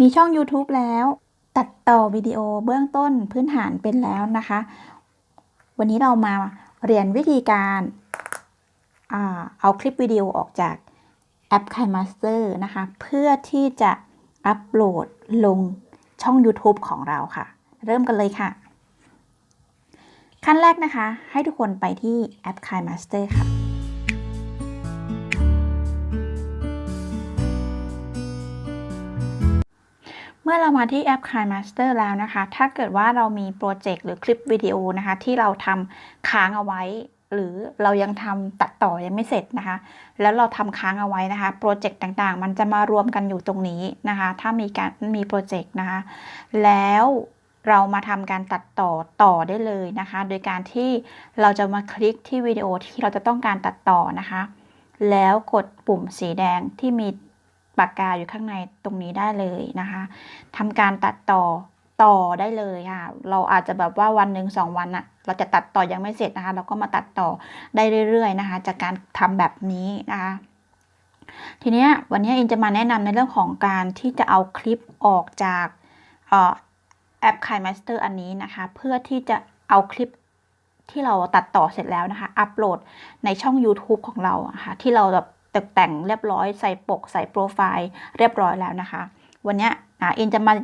มีช่อง YouTube แล้ว ตัดต่อวิดีโอเบื้องต้นพื้นฐานเป็นแล้วนะคะ วันนี้เรามาเรียนวิธีการอเอาคลิปวิดีโอออกจากแอป k i m a s t e r นะคะ เพื่อที่จะอัปโหลดลงช่อง YouTube ของเราค่ะ เริ่มกันเลยค่ะ ขั้นแรกนะคะ ให้ทุกคนไปที่แอป k i m a s t e r ค่ะ มื่อเรามาที่แอป KineMaster แล้วนะคะ ถ้าเกิดว่าเรามีโปรเจกต์หรือคลิปวิดีโอนะคะ ที่เราทำค้างเอาไว้ หรือเรายังทำตัดต่อยังไม่เสร็จนะคะ แล้วเราทำค้างเอาไว้นะคะโปรเจกต์ต่างๆ มันจะมารวมกันอยู่ตรงนี้นะคะ ถ้ามีการมีโปรเจกต์นะคะ แล้วเรามาทำการตัดต่อต่อได้เลยนะคะ โดยการที่เราจะมาคลิกที่วิดีโอที่เราจะต้องการตัดต่อนะคะ แล้วกดปุ่มสีแดงที่มี ปากกาอยู่ข้างในตรงนี้ได้เลยนะคะทำการตัดต่อต่อได้เลยค่ะ เราอาจจะแบบว่าวันหนึ่งสองวันอะเราจะตัดต่อยังไม่เสร็จนะคะ เราก็มาตัดต่อได้เรื่อย ๆนะคะ จากการทำแบบนี้นะคะ ทีนี้วันนี้อินจะมาแนะนำในเรื่องของการที่จะเอาคลิปออกจากแอป KineMaster อันนี้นะคะ เพื่อที่จะเอาคลิปที่เราตัดต่อเสร็จแล้วนะคะ อัปโหลดในช่อง YouTube ของเราะค่ะที่เราแบบ ตกแต่งเรียบร้อยใส่ปก ใส่โปรไฟล์เรียบร้อยแล้วนะคะ วันนี้อินจะมา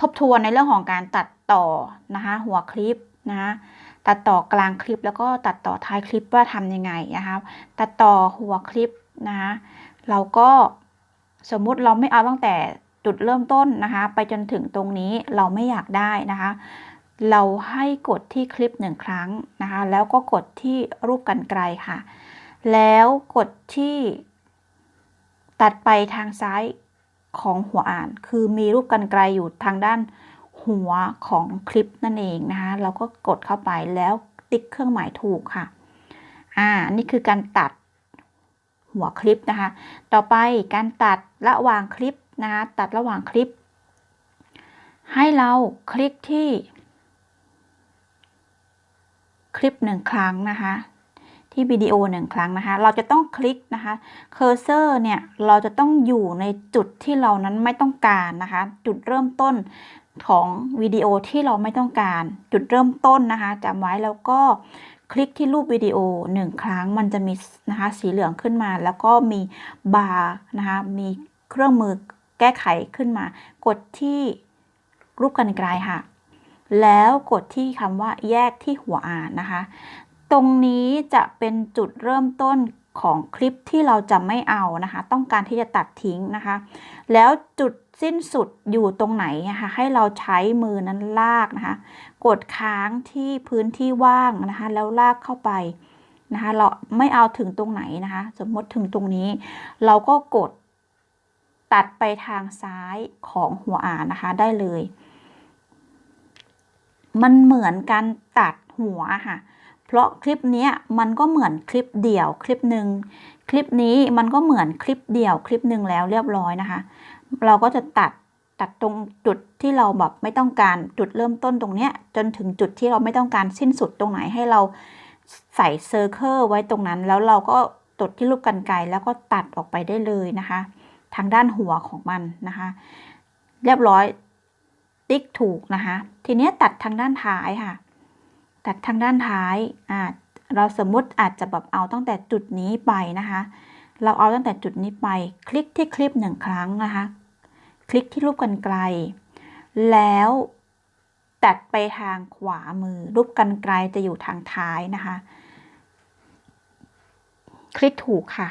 ทบทวนในเรื่องของการตัดต่อนะคะหัวคลิปนะคะตัดต่อกลางคลิปแล้วก็ตัดต่อท้ายคลิปว่าทำยังไงนะคะตัดต่อหัวคลิปนะคะเราก็สมมุติเราไม่เอาตั้งแต่จุดเริ่มต้นนะคะไปจนถึงตรงนี้เราไม่อยากได้นะคะ เราให้กดที่คลิปหนึ่งครั้งนะคะแล้วก็กดที่รูปกันไกลค่ะ แล้วกดที่ตัดไปทางซ้ายของหัวอ่าน คือมีรูปกันไกลอยู่ทางด้านหัวของคลิปนั่นเองนะคะ เราก็กดเข้าไปแล้วติ๊กเครื่องหมายถูกค่ะ อ่า นี่คือการตัดหัวคลิปนะคะ ต่อไปการตัดระหว่างคลิปนะคะ ตัดระหว่างคลิป ให้เราคลิกที่ คลิปหนึ่งครั้งนะคะ ที่วิดีโอหนึ่งครั้งนะคะ เราจะต้องคลิกนะคะเคอร์เซอร์เนี่ยเราจะต้องอยู่ในจุดที่เรานั้นไม่ต้องการนะคะ จุดเริ่มต้นของวิดีโอที่เราไม่ต้องการ จุดเริ่มต้นนะคะจำไว้แล้วก็คลิกที่รูปวิดีโอหนึ่งครั้งมันจะมีนะคะสีเหลืองขึ้นมา แล้วก็มีบาร์นะคะมีเครื่องมือแก้ไขขึ้นมา กดที่รูปกันไกลค่ะ แล้วกดที่คำว่าแยกที่หัวอ่านนะคะ ตรงนี้จะเป็นจุดเริ่มต้นของคลิปที่เราจะไม่เอานะคะ ต้องการที่จะตัดทิ้งนะคะ แล้วจุดสิ้นสุดอยู่ตรงไหนนะคะให้เราใช้มือนั้นลากนะคะ กดค้างที่พื้นที่ว่างนะคะ แล้วลากเข้าไปนะคะ เราไม่เอาถึงตรงไหนนะคะ สมมติถึงตรงนี้ เราก็กดตัดไปทางซ้ายของหัวอ่านนะคะได้เลย มันเหมือนการตัดหัวค่ะ เพราะคลิปนี้มันก็เหมือนคลิปเดี่ยวคลิปหนึ่งคลิปนี้มันก็เหมือนคลิปเดี่ยวคลิปหนึ่งแล้วเรียบร้อยนะคะ เราก็จะตัดตัดตรงจุดที่เราแบบไม่ต้องการจุดเริ่มต้นตรงเนี้ยจนถึงจุดที่เราไม่ต้องการสิ้นสุดตรงไหนให้เราใส่เซอร์เคิลไว้ตรงนั้น แล้วเราก็ตดที่รูปกันไกแล้วก็ตัดออกไปได้เลยนะคะ ทางด้านหัวของมันนะคะ เรียบร้อยติ๊กถูกนะคะ ทีนี้ตัดทางด้านท้ายค่ะ ตัดทางด้านท้ายอ่าเราสมมติอาจจะแบบเอาตั้งแต่จุดนี้ไปนะคะ เราเอาตั้งแต่จุดนี้ไป คลิกที่คลิปหนึ่งครั้งนะคะ คลิกที่รูปกันไกล แล้วตัดไปทางขวามือ รูปกันไกลจะอยู่ทางท้ายนะคะ คลิกถูกค่ะ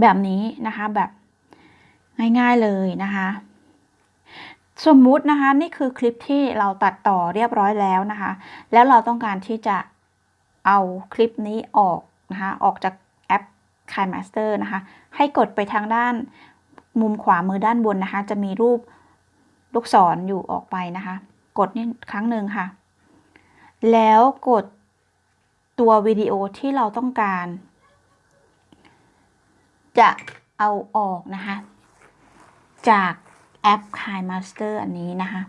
แบบนี้นะคะแบบง่ายๆเลยนะคะ สมมุตินะคะนี่คือคลิปที่เราตัดต่อเรียบร้อยแล้วนะคะ แล้วเราต้องการที่จะเอาคลิปนี้ออกนะคะออกจากแอป KineMaster นะคะ ให้กดไปทางด้านมุมขวามือด้านบนนะคะ จะมีรูปลูกศรออยู่ออกไปนะคะ กดนี่ครั้งหนึ่งค่ะ แล้วกดตัววิดีโอที่เราต้องการ จะเอาออกนะคะ จาก แอป KineMaster อันนี้นะคะ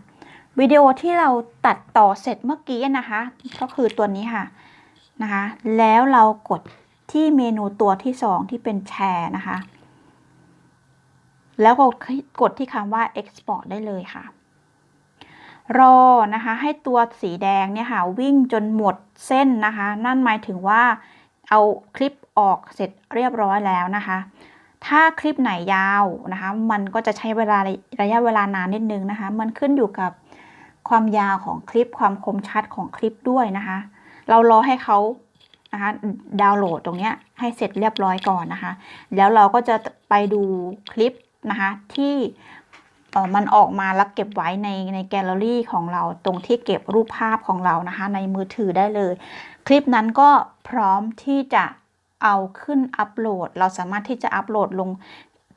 วิดีโอที่เราตัดต่อเสร็จเมื่อกี้นะคะ ก็คือตัวนี้ค่ะนะคะ แล้วเรากดที่เมนูตัวที่2ที่เป็นแชร์นะคะ แล้วก็กดที่คำว่า export ได้เลยค่ะ รอนะคะ ให้ตัวสีแดงเนี่ยค่ะ วิ่งจนหมดเส้นนะคะ นั่นหมายถึงว่าเอาคลิปออกเสร็จเรียบร้อยแล้วนะคะ ถ้าคลิปไหนยาวนะคะ มันก็จะใช้เวลาระยะเวลานานนิดนึงนะคะ มันขึ้นอยู่กับความยาวของคลิปความคมชัดของคลิปด้วยนะคะ เรารอให้เขานะคะดาวน์โหลดตรงนี้ให้เสร็จเรียบร้อยก่อนนะคะ แล้วเราก็จะไปดูคลิปนะคะที่มันออกมาแล้วเก็บไว้ในในแกลเลอรี่ของเราตรงที่เก็บรูปภาพของเรานะคะ ในมือถือได้เลย คลิปนั้นก็พร้อมที่จะ เอาขึ้นอัปโหลด เราสามารถที่จะอัปโหลดลง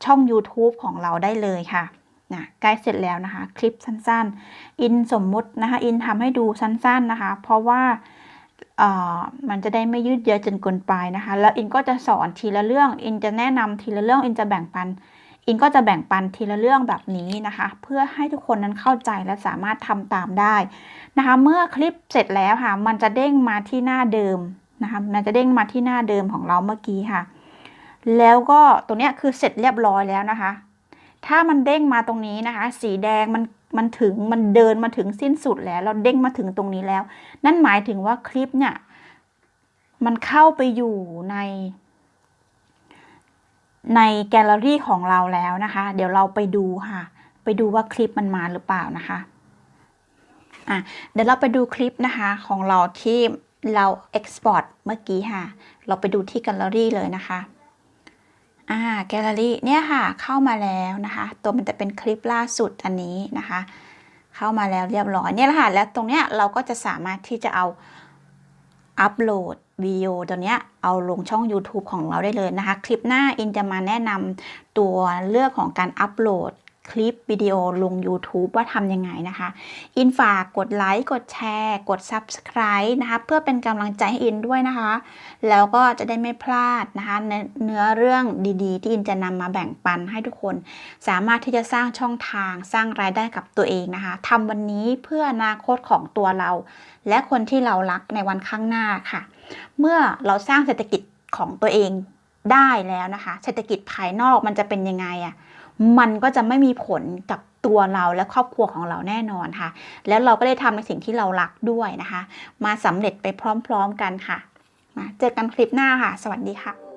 ช่อง YouTube ของเราได้เลยค่ะนะใกล้เสร็จแล้วนะคะ คลิปสั้นๆ อินสมมุตินะคะ อินทำให้ดูสั้นๆนะคะ เพราะว่ามันจะได้ไม่ยืดเยอะจนเกินไปนะคะ แล้วอินก็จะสอนทีละเรื่อง อินจะแนะนำทีละเรื่อง อินจะแบ่งปัน อินก็จะแบ่งปันทีละเรื่องแบบนี้นะคะ เพื่อให้ทุกคนนั้นเข้าใจและสามารถทำตามได้นะคะ เมื่อคลิปเสร็จแล้วค่ะ มันจะเด้งมาที่หน้าเดิม นะคะมันจะเด้งมาที่หน้าเดิมของเราเมื่อกี้ค่ะ แล้วก็ตัวเนี้ยคือเสร็จเรียบร้อยแล้วนะคะ ถ้ามันเด้งมาตรงนี้นะคะ สีแดงมันมันถึงมันเดินมาถึงสิ้นสุดแล้ว เราเด้งมาถึงตรงนี้แล้ว นั่นหมายถึงว่าคลิปเนี่ยมันเข้าไปอยู่ใน ในแกลเลอรี่ของเราแล้วนะคะ เดี๋ยวเราไปดูค่ะ ไปดูว่าคลิปมันมาหรือเปล่านะคะอะเดี๋ยวเราไปดูคลิปนะคะของเราที่ เรา export เมื่อกี้ค่ะ เราไปดูที่แกลเลอรี่เลยนะคะ อ่า แกลเลอรี่เนี่ยค่ะ เข้ามาแล้วนะคะ ตัวมันจะเป็นคลิปล่าสุดอันนี้นะคะ เข้ามาแล้วเรียบร้อย เนี่ยแหละค่ะ แล้วตรงเนี้ยเราก็จะสามารถที่จะเอาอัปโหลดวิดีโอตัวเนี้ยเอาลงช่อง YouTube ของเราได้เลยนะคะ คลิปหน้าอินจะมาแนะนำตัวเรื่องของการอัปโหลด คลิปวิดีโอลง YouTube ว่าทำยังไงนะคะ อินฝากกดไลค์กดแชร์ กด Subscribe นะคะ เพื่อเป็นกำลังใจให้อินด้วยนะคะ แล้วก็จะได้ไม่พลาดนะคะ เนื้อเรื่องดีๆ ที่อินจะนำมาแบ่งปันให้ทุกคน สามารถที่จะสร้างช่องทางสร้างรายได้กับตัวเองนะคะทำวันนี้เพื่ออนาคตของตัวเรา และคนที่เรารักในวันข้างหน้าค่ะ เมื่อเราสร้างเศรษฐกิจของตัวเองได้แล้วนะคะ เศรษฐกิจภายนอกมันจะเป็นยังไงอะ มันก็จะไม่มีผลกับตัวเราและครอบครัวของเราแน่นอนค่ะ แล้วเราก็ได้ทำในสิ่งที่เรารักด้วยนะคะ มาสำเร็จไปพร้อมๆกันค่ะมาเจอกันคลิปหน้าค่ะ สวัสดีค่ะ